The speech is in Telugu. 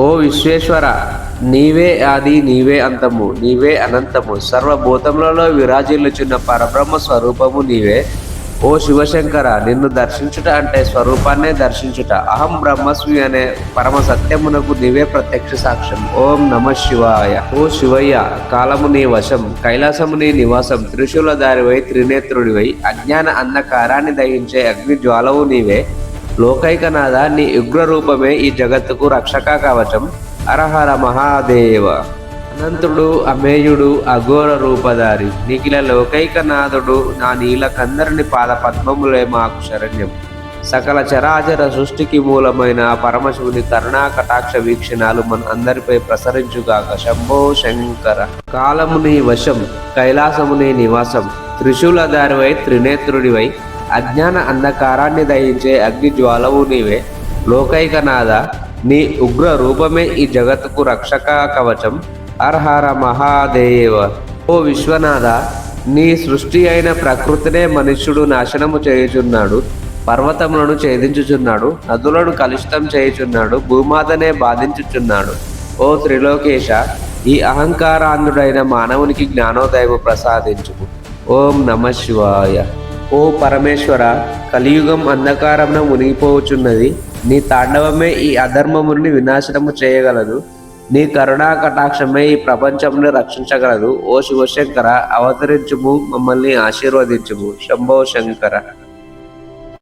ఓ విశ్వేశ్వర నీవే ఆది నీవే అంతము నీవే అనంతము. సర్వభూతములలో విరాజిల్లుచున్న పరబ్రహ్మ స్వరూపము నీవే. ఓ శివశంకర నిన్ను దర్శించుట అంటే స్వరూపాన్నే దర్శించుట. అహం బ్రహ్మస్మి అనే పరమ సత్యమునకు నీవే ప్రత్యక్ష సాక్ష్యం. ఓం నమ శివాయ. ఓ శివయ్య కాలము నీ వశం కైలాసము నీ నివాసం త్రిశూల దారివై త్రినేత్రుడివై అజ్ఞాన అంధకారాన్ని దహించే అగ్ని జ్వాలవు నీవే. లోకైకనాథ నీ ఉగ్ర రూపమే ఈ జగత్తుకు రక్షక కవచం. అరహర మహాదేవ. అనంతుడు అమేయుడు అఘోర రూపధారి. నిఖిల లోకైకనాథుడు నా నీల కందరిని పాద పద్మములే మాకు శరణ్యం. సకల చరాచర సృష్టికి మూలమైన పరమశివుని కరుణా కటాక్ష వీక్షణాలు మన అందరిపై ప్రసరించుగాక. శంభో శంకర. కాలముని వశం కైలాసముని నివాసం. త్రిశూలధారివై త్రినేత్రుడివై అజ్ఞాన అంధకారాన్ని దహించే అగ్ని జ్వాలవు నీవే. లోకైకనాథ నీ ఉగ్ర రూపమే ఈ జగత్తుకు రక్షక కవచం. అర్హర మహాదేవ ఓ విశ్వనాథ నీ సృష్టి అయిన ప్రకృతినే మనుష్యుడు నాశనము చేయుచున్నాడు పర్వతములను ఛేదించుచున్నాడు నదులను కలుషితం చేయుచున్నాడు భూమాతనే బాధించుచున్నాడు. ఓ త్రిలోకేశ ఈ అహంకారాంధుడైన మానవునికి జ్ఞానోదయము ప్రసాదించుము. ఓం నమ శివాయ. ఓ పరమేశ్వర కలియుగం అంధకారమున మునిగిపోవచున్నది నీ తాండవమే ఈ అధర్మముని వినాశనము చేయగలదు. నీ కరుణా కటాక్షమే ఈ ప్రపంచమును రక్షించగలదు. ఓ శివశంకర అవతరించుము మమ్మల్ని ఆశీర్వదించుము. శంభో శంకర.